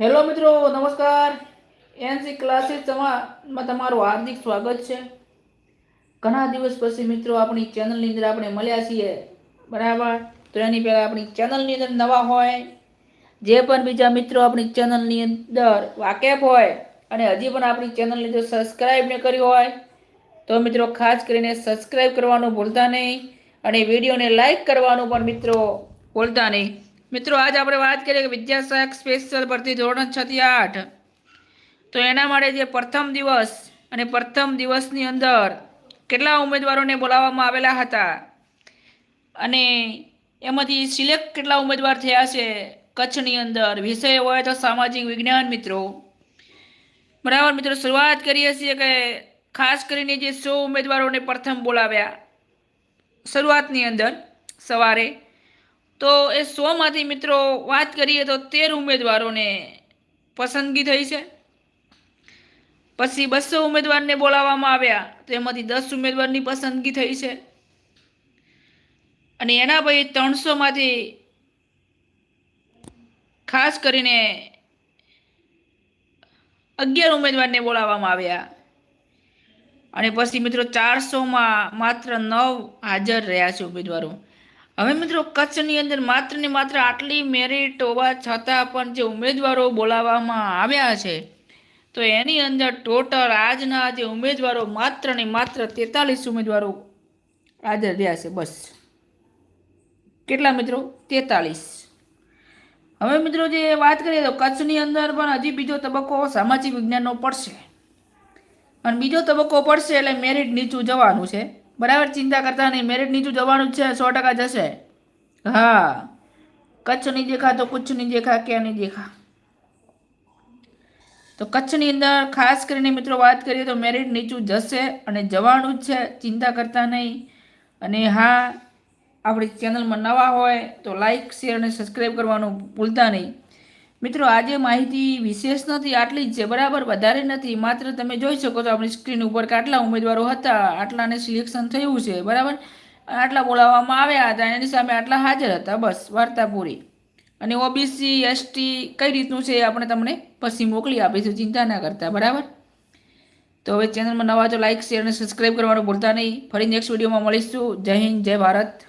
Hello મિત્રો, નમસ્કાર. NC ક્લાસીસમાં તમારું હાર્દિક સ્વાગત છે. ઘણા દિવસ પછી મિત્રો આપણી ચેનલની અંદર આપણે મળ્યા છીએ. બરાબર? તો એની પહેલાં આપણી ચેનલની અંદર નવા હોય, જે પણ બીજા મિત્રો આપણી ચેનલની અંદર વાકેફ હોય અને હજી પણ આપણી ચેનલની અંદર સબસ્ક્રાઈબ ન કરી હોય, તો મિત્રો ખાસ કરીને સબસ્ક્રાઈબ કરવાનું ભૂલતા નહીં અને વિડીયોને લાઈક કરવાનું પણ મિત્રો ભૂલતા નહીં. મિત્રો, આજ આપણે વાત કરીએ કે વિદ્યાસહાયક સ્પેશિયલ ભરતી ધોરણ છ થી આઠ. તો એના માટે જે પ્રથમ દિવસ અને પ્રથમ દિવસની અંદર કેટલા ઉમેદવારોને બોલાવવામાં આવેલા હતા અને એમાંથી સિલેક્ટ કેટલા ઉમેદવાર થયા છે કચ્છની અંદર? વિષય હોય તો સામાજિક વિજ્ઞાન મિત્રો. બરાબર મિત્રો, શરૂઆત કરીએ છીએ કે ખાસ કરીને જે સો ઉમેદવારોને પ્રથમ બોલાવ્યા. શરૂઆતની અંદર સવારે તો એ સોમાંથી મિત્રો વાત કરીએ તો તેર ઉમેદવારોને પસંદગી થઈ છે. પછી બસો ઉમેદવારને બોલાવવામાં આવ્યા તો એમાંથી દસ ઉમેદવારની પસંદગી થઈ છે. અને એના પછી ત્રણસોમાંથી ખાસ કરીને અગિયાર ઉમેદવારને બોલાવવામાં આવ્યા. અને પછી મિત્રો ચારસોમાં માત્ર નવ હાજર રહ્યા છે ઉમેદવારો. હવે મિત્રો, કચ્છની અંદર માત્ર ને માત્ર આટલી મેરિટ હોવા છતાં પણ જે ઉમેદવારો બોલાવવામાં આવ્યા છે, તો એની અંદર ટોટલ આજના જે ઉમેદવારો માત્ર ને માત્ર તેતાલીસ ઉમેદવારો હાજર રહ્યા છે, બસ. કેટલા મિત્રો? તેતાલીસ. હવે મિત્રો, જે વાત કરીએ તો કચ્છની અંદર પણ હજી બીજો તબક્કો સામાજિક વિજ્ઞાનનો પડશે. અને બીજો તબક્કો પડશે એટલે મેરિટ નીચું જવાનું છે. બરાબર, ચિંતા કરતા નહીં. મેરિટ નીચું જવાનું જ છે, સો ટકા જશે. હા. કચ્છ નહીં દેખા તો કુચ્છ નહીં દેખા, ક્યાં નહીં દેખા? તો કચ્છની અંદર ખાસ કરીને મિત્રો વાત કરીએ તો મેરિટ નીચું જશે અને જવાનું જ છે, ચિંતા કરતા નહીં. અને હા, આપણી ચેનલમાં નવા હોય તો લાઇક શેર અને સબસ્ક્રાઈબ કરવાનું ભૂલતા નહીં. મિત્રો, આજે માહિતી વિશેષ નથી, આટલી જ છે. બરાબર, વધારે નથી. માત્ર તમે જોઈ શકો છો, આપણી સ્ક્રીન ઉપર કે આટલા ઉમેદવારો હતા, આટલાને સિલેક્શન થયું છે. બરાબર? આટલા બોલાવવામાં આવ્યા હતા એની સામે આટલા હાજર હતા. બસ, વાર્તા પૂરી. અને ઓબીસી એસટી કઈ રીતનું છે આપણે તમને પછી મોકલી આપીશું, ચિંતા ના કરતા. બરાબર? તો હવે ચેનલમાં નવા તો લાઇક શેર અને સબસ્ક્રાઈબ કરવાનું ભૂલતા નહીં. ફરી નેક્સ્ટ વિડીયોમાં મળીશું. જય હિન્દ, જય ભારત.